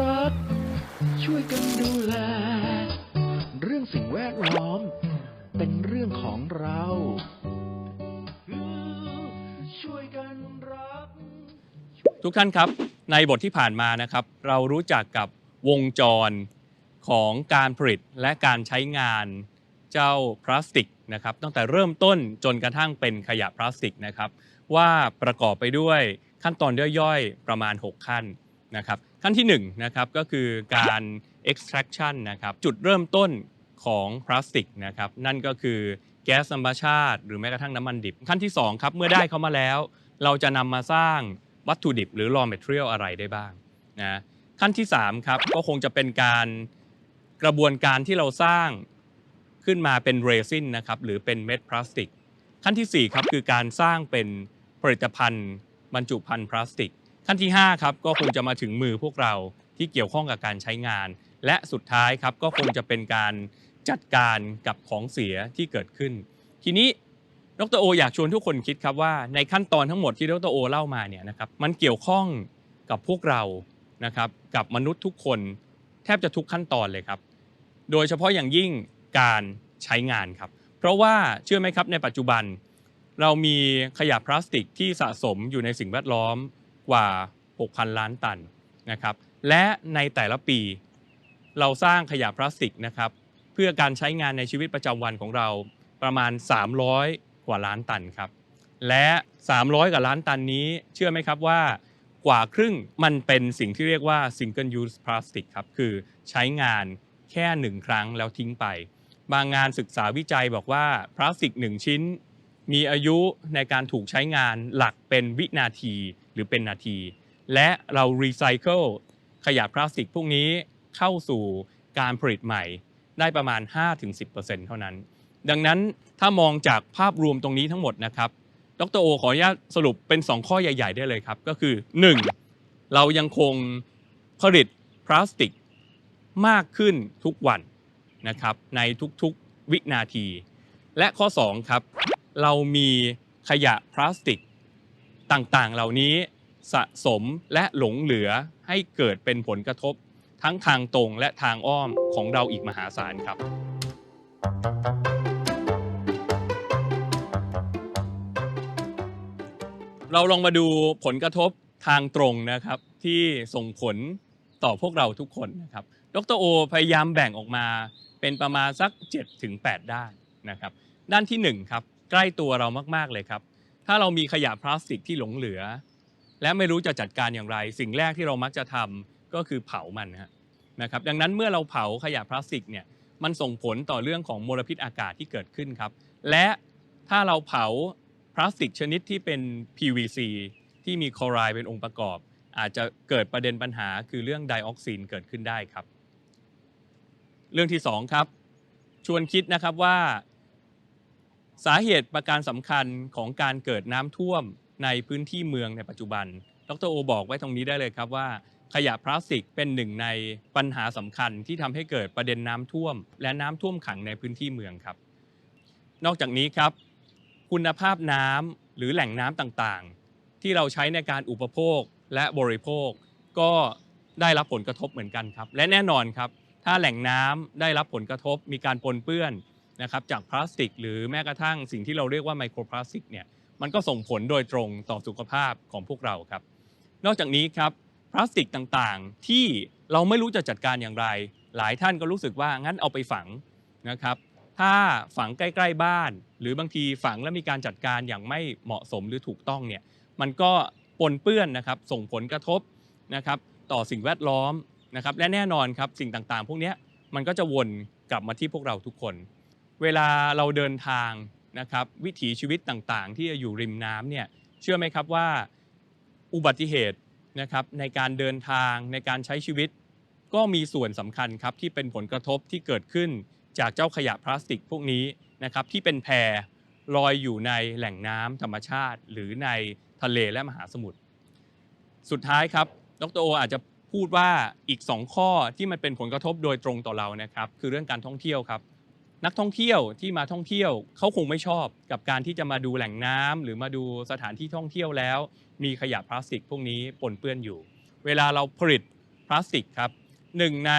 รัก ช่วยกันดูแล เรื่องสิ่งแวดล้อม เป็นเรื่องของเรา ช่วยกันรัก ทุกท่านครับในบทที่ผ่านมานะครับ เรารู้จักกับวงจรของการผลิตและการใช้งานเจ้าพลาสติกนะครับตั้งแต่เริ่มต้นจนกระทั่งเป็นขยะพลาสติกนะครับ ว่าประกอบไปด้วยขั้นตอนย่อยๆ ประมาณ 6 ขั้นนะครับ ขั้นที่1นะครับก็คือการ extraction นะครับจุดเริ่มต้นของพลาสติกนะครับนั่นก็คือแก๊สธรรมชาติ หรือแม้กระทั่งน้ำมันดิบ ขั้นที่2ครับเมื่อได้เขามาแล้ว เราจะนำมาสร้างวัตถุดิบ หรือ raw material อะไรได้บ้างนะขั้นที่3ครับก็คงจะเป็นการกระบวนการที่เราสร้างขึ้นมาเป็นเรซินนะครับหรือเป็นเม็ดพลาสติก ขั้นทีสี่4ครับคือการสร้างเป็นผลิตภัณฑ์บรรจุภัณฑ์พลาสติก ขั้นที่5ครับก็คงจะมาถึงมือพวกเราที่เกี่ยวข้องกับการใช้งาน และสุดท้ายครับก็คงจะเป็นการจัดการกับของเสียที่เกิดขึ้น ทีนี้ดรโอ อยากชวนทุกคนคิดครับว่าในขั้นตอนทั้งหมดที่ดรโอเล่ามาเนี่ยนะครับมันเกี่ยวข้องกับพวกเรานะครับกับมนุษย์ทุกคนแทบจะทุกขั้นตอนเลยครับ โดยเฉพาะอย่างยิ่งการใช้งานครับ เพราะว่าเชื่อไหมครับในปัจจุบัน เรามีขยะพลาสติกที่สะสมอยู่ในสิ่งแวดล้อม กว่า 6,000 ล้านตันนะครับและในแต่ละปีเราสร้างขยะพลาสติกนะครับเพื่อการใช้งานในชีวิตประจำวันของเราประมาณ 300 กว่าล้านตันครับและ 300 กว่าล้านตันนี้เชื่อไหมครับว่ากว่าครึ่งมันเป็นสิ่งที่เรียกว่า single use plastic ครับคือใช้งานแค่หนึ่งครั้งแล้วทิ้งไป บางงานศึกษาวิจัยบอกว่าพลาสติกหนึ่งชิ้น มีอายุในการถูกใช้งานหลักเป็นวินาที หรือเป็นนาที และเรารีไซเคิลขยะพลาสติกพวกนี้เข้าสู่การผลิตใหม่ได้ประมาณ 5-10%เท่านั้น ดังนั้นถ้ามองจากภาพรวมตรงนี้ทั้งหมดนะครับ ดรโอขออนุญาตสรุปเป็น 2 ข้อใหญ่ ๆ ได้เลยครับ ก็คือ 1. เรายังคงผลิตพลาสติกมากขึ้นทุกวันนะครับในทุกๆวินาที และข้อ 2 ครับ เรามีขยะพลาสติก ต่างๆ เหล่านี้สะสมและหลงเหลือให้เกิดเป็นผลกระทบ ทั้งทางตรงและทางอ้อมของเราอีกมหาศาลครับ เราลองมาดูผลกระทบทางตรงนะครับ ที่ส่งผลต่อพวกเราทุกคนนะครับ ดรโอพยายามแบ่งออกมาเป็นประมาณสัก7-8 ด้านนะครับ ด้านที่1ครับใกล้ตัวเรามากๆเลยครับ ถ้าเรามีขยะพลาสติกที่หลงเหลือ และไม่รู้จะจัดการอย่างไร สิ่งแรกที่เรามักจะทำก็คือเผามันนะฮะนะครับ ดังนั้นเมื่อเราเผาขยะพลาสติกเนี่ยมันส่งผลต่อเรื่องของมลพิษอากาศที่เกิดขึ้นครับ และถ้าเราเผาพลาสติกชนิดที่เป็น PVC ที่มีคลอไรด์เป็นองค์ประกอบ อาจจะเกิดประเด็นปัญหาคือเรื่องไดออกซินเกิดขึ้นได้ครับ เรื่องที่2ครับชวนคิดนะครับว่า สาเหตุประการสำคัญของการเกิดน้ำท่วมในพื้นที่เมืองในปัจจุบัน ดรโอบอกไว้ตรงนี้ได้เลยครับว่า ขยะพลาสติกเป็นหนึ่งในปัญหาสำคัญที่ทำให้เกิดประเด็นน้ำท่วม และน้ำท่วมขังในพื้นที่เมืองครับ นอกจากนี้ครับ คุณภาพน้ำหรือแหล่งน้ำต่างๆ ที่เราใช้ในการอุปโภคและบริโภค ก็ได้รับผลกระทบเหมือนกันครับ และแน่นอนครับ ถ้าแหล่งน้ำได้รับผลกระทบมีการปนเปื้อน นะครับจากพลาสติก หรือแม้กระทั่งสิ่งที่เราเรียกว่าไมโครพลาสติกเนี่ยมันก็ส่งผลโดยตรงต่อสุขภาพของพวกเราครับ นอกจากนี้ครับพลาสติกต่างๆ ที่เราไม่รู้จะจัดการอย่างไร หลายท่านก็รู้สึกว่างั้นเอาไปฝังนะครับถ้าฝังใกล้ ๆ บ้าน หรือบางทีฝังแล้วมีการจัดการอย่างไม่เหมาะสมหรือถูกต้องเนี่ยมันก็ปนเปื้อนนะครับส่งผลกระทบนะครับต่อสิ่งแวดล้อมนะครับและแน่นอนครับสิ่งต่างๆ พวกนี้มันก็จะวนกลับมาที่พวกเราทุกคน เวลาเราเดินทางนะครับวิถีชีวิตต่างๆ ที่จะอยู่ริมน้ำเนี่ยเชื่อไหมครับว่าอุบัติเหตุนะครับในการเดินทางในการใช้ชีวิต ก็มีส่วนสำคัญครับที่เป็นผลกระทบที่เกิดขึ้นจากเจ้าขยะพลาสติกพวกนี้นะครับที่เป็นแพรลอยอยู่ในแหล่งน้ำธรรมชาติ หรือในทะเลและมหาสมุทรสุดท้ายครับดรโออาจจะพูดว่าอีก 2 ข้อที่มันเป็นผลกระทบโดยตรงต่อเรานะครับคือเรื่องการท่องเที่ยวครับ นักท่องเที่ยวที่มาท่องเที่ยวเขาคงไม่ชอบกับการที่จะมาดูแหล่งน้ำหรือมาดูสถานที่ท่องเที่ยวแล้ว มีขยะพลาสติกพวกนี้ปนเปื้อนอยู่ เวลาเราผลิตพลาสติกครับหนึ่งใน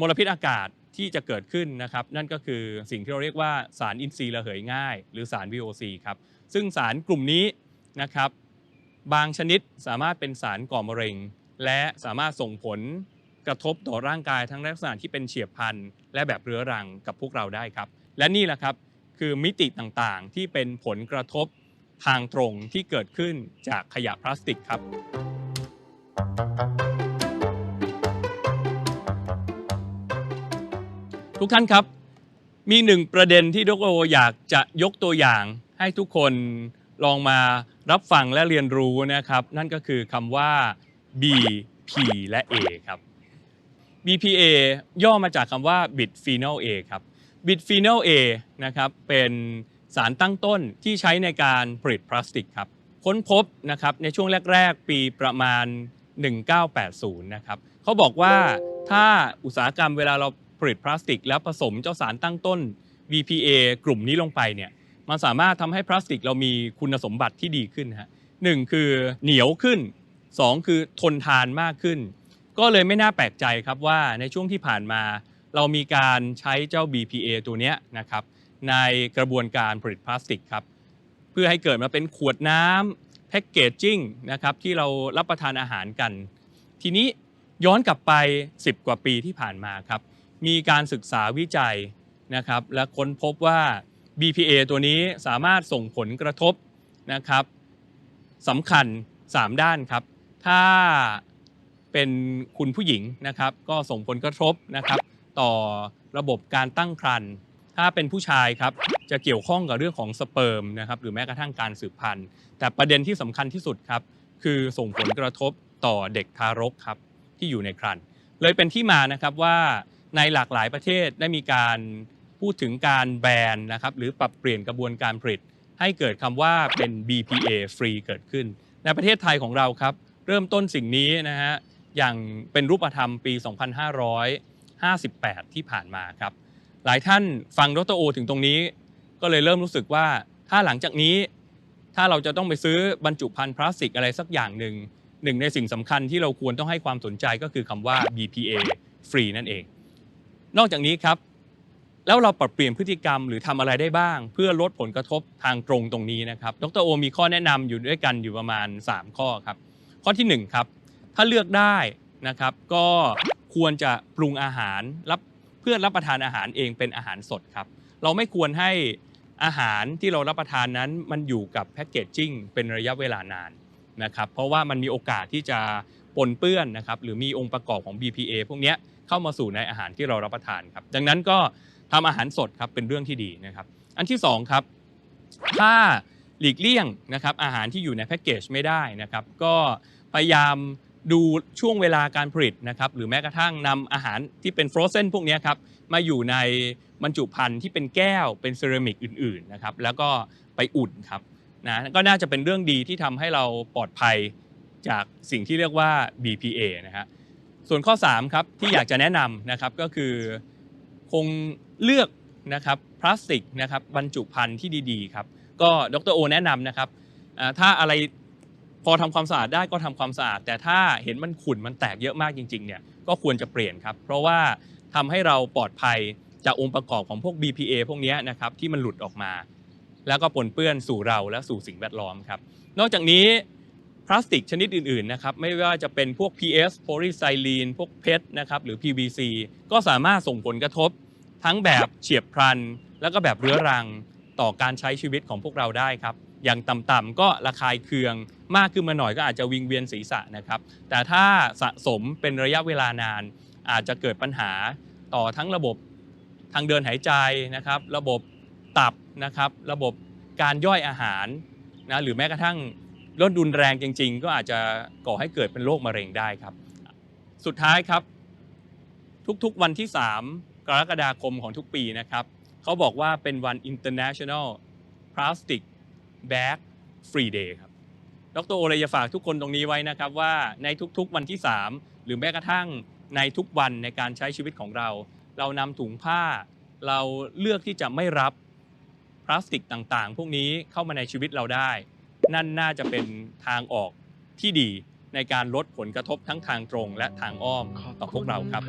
มลพิษอากาศที่จะเกิดขึ้นนะครับ นั่นก็คือสิ่งที่เราเรียกว่าสารอินทรีย์ระเหยง่าย หรือสาร VOC ครับซึ่งสารกลุ่มนี้นะครับ บางชนิดสามารถเป็นสารก่อมะเร็ง และสามารถส่งผล กระทบต่อร่างกายทั้งลักษณะที่เป็นเฉียบพลันและแบบเรื้อรังกับพวกเราได้ครับ และนี่แหละครับคือมิติต่างๆ ที่เป็นผลกระทบทางตรงที่เกิดขึ้นจากขยะพลาสติกครับ ทุกท่านครับ มีหนึ่งประเด็นที่ดรโออยากจะยกตัวอย่างให้ทุกคนลองมารับฟังและเรียนรู้นะครับ นั่นก็คือคำว่า B P และ A ครับ BPA ย่อมาจากคำว่า Bisphenol A ครับ Bisphenol A นะครับเป็นสารตั้งต้นที่ใช้ในการผลิตพลาสติกครับ ค้นพบนะครับในช่วงแรก ๆ ปีประมาณ 1980 นะครับเขาบอกว่าถ้าอุตสาหกรรมเวลาเราผลิตพลาสติก แล้วผสมเจ้าสารตั้งต้น BPA กลุ่มนี้ลงไปเนี่ยมันสามารถทำให้พลาสติกเรามีคุณสมบัติที่ดีขึ้นฮะหนึ่งคือเหนียวขึ้น 2 คือทนทานมากขึ้น ก็เลยไม่น่าแปลกใจครับว่าในช่วงที่ผ่านมา เรามีการใช้เจ้า BPA ตัวนี้นะครับในกระบวนการผลิตพลาสติกครับเพื่อให้เกิดมาเป็นขวดน้ำแพ็กเกจจิ้งนะครับที่เรารับประทานอาหารกัน ทีนี้ย้อนกลับไป 10 กว่าปีที่ผ่านมาครับมีการศึกษาวิจัยนะครับและค้นพบว่า BPA ตัวนี้สามารถส่งผลกระทบนะครับสำคัญ 3 ด้านครับ ถ้า เป็นคุณผู้หญิงนะครับ ก็ส่งผลกระทบนะครับ ต่อระบบการตั้งครรภ์ถ้าเป็นผู้ชายครับจะเกี่ยวข้องกับเรื่องของสเปิร์มนะครับหรือแม้กระทั่งการสืบพันธุ์ แต่ประเด็นที่สำคัญที่สุดครับ คือส่งผลกระทบต่อเด็กทารกครับที่อยู่ในครรภ์เลยเป็นที่มานะครับว่าในหลากหลายประเทศได้มีการพูดถึงการแบนนะครับหรือปรับเปลี่ยนกระบวนการผลิต ให้เกิดคำว่าเป็น BPA ฟรีเกิดขึ้น ในประเทศไทยของเราครับ เริ่มต้นสิ่งนี้นะฮะ อย่างเป็นรูปธรรมปี 2558 ที่ผ่านมาครับ หลายท่านฟังดรโอถึงตรงนี้ ก็เลยเริ่มรู้สึกว่าถ้าหลังจากนี้ ถ้าเราจะต้องไปซื้อบรรจุภัณฑ์พลาสติกอะไรสักอย่างหนึ่งหนึ่งในสิ่งสำคัญที่เราควรต้องให้ความสนใจก็คือคำว่า BPA ฟรีนั่นเอง นอกจากนี้ครับ แล้วเราปรับเปลี่ยนพฤติกรรมหรือทำอะไรได้บ้าง เพื่อลดผลกระทบทางตรงตรงนี้นะครับ ดรโอมีข้อแนะนำอยู่ด้วยกันอยู่ประมาณ 3 ข้อครับ ข้อทีหนึ่1ครับ ถ้าเลือกได้นะครับก็ควรจะปรุงอาหารรับเพื่อรับประทานอาหารเองเป็นอาหารสดครับ เราไม่ควรให้อาหารที่เรารับประทานนั้นมันอยู่กับแพคเกจจิ้งเป็นระยะเวลานานนะครับเพราะว่ามันมีโอกาสที่จะปนเปื้อนนะครับหรือมีองค์ประกอบของ BPA พวกนี้เข้ามาสู่ในอาหารที่เรารับประทานครับดังนั้นก็ทำอาหารสดครับเป็นเรื่องที่ดีนะครับ อันที่สองครับถ้าหลีกเลี่ยงนะครับอาหารที่อยู่ในแพ็กเกจไม่ได้นะครับ ก็พยายาม ดูช่วงเวลาการผลิตนะครับหรือแม้กระทั่งนำอาหารที่เป็นฟรอสเซนพวกนี้ครับมาอยู่ในบรรจุภัณฑ์ที่เป็นแก้วเป็นเซรามิกอื่นๆนะครับแล้วก็ไปอุ่นครับนะก็น่าจะเป็นเรื่องดีที่ทำให้เราปลอดภัยจากสิ่งที่เรียกว่า BPA นะฮะส่วนข้อ3ครับที่อยากจะแนะนำนะครับก็คือคงเลือกนะครับพลาสติกนะครับบรรจุภัณฑ์ที่ดีๆครับก็ดรโอแนะนำนะครับถ้าอะไร พอทำความสะอาดได้ก็ทำความสะอาด แต่ถ้าเห็นมันขุ่นมันแตกเยอะมากจริงๆเนี่ยก็ควรจะเปลี่ยนครับ เพราะว่าทำให้เราปลอดภัยจากองค์ประกอบของพวก BPA พวกนี้นะครับที่มันหลุดออกมา แล้วก็ปนเปื้อนสู่เราและสู่สิ่งแวดล้อมครับ นอกจากนี้พลาสติกชนิดอื่นๆนะครับไม่ว่าจะเป็นพวก PS โพลีไซลีนพวกเพชรนะครับหรือ PVC ก็สามารถส่งผลกระทบ ทั้งแบบเฉียบพลัน แล้วก็แบบเรื้อรังต่อการใช้ชีวิตของพวกเราได้ครับ อย่างต่ำๆก็ระคายเคืองมากขึ้นมาหน่อยก็อาจจะวิงเวียนศีรษะนะครับ แต่ถ้าสะสมเป็นระยะเวลานาน อาจจะเกิดปัญหาต่อทั้งระบบทางเดินหายใจนะครับ ระบบตับนะครับ ระบบการย่อยอาหารนะหรือแม้กระทั่งลดดุนแรงจริง ๆ ก็อาจจะก่อให้เกิดเป็นโรคมะเร็งได้ครับ สุดท้ายครับ ทุกๆวันที่ 3 กรกฎาคมของทุกปีนะครับ เขาบอกว่าเป็นวัน International Plastic Bag Free Day ครับดรโอเลยจะฝากทุกคนตรงนี้ไว้นะครับว่าในทุกๆวันที่ 3 หรือแม้กระทั่งในทุกวันในการใช้ชีวิตของเรา เรานำถุงผ้า เราเลือกที่จะไม่รับพลาสติกต่างๆ พวกนี้เข้ามาในชีวิตเราได้ นั่นน่าจะเป็นทางออกที่ดีในการลดผลกระทบทั้งทางตรงและทางอ้อมต่อพวกเราครับ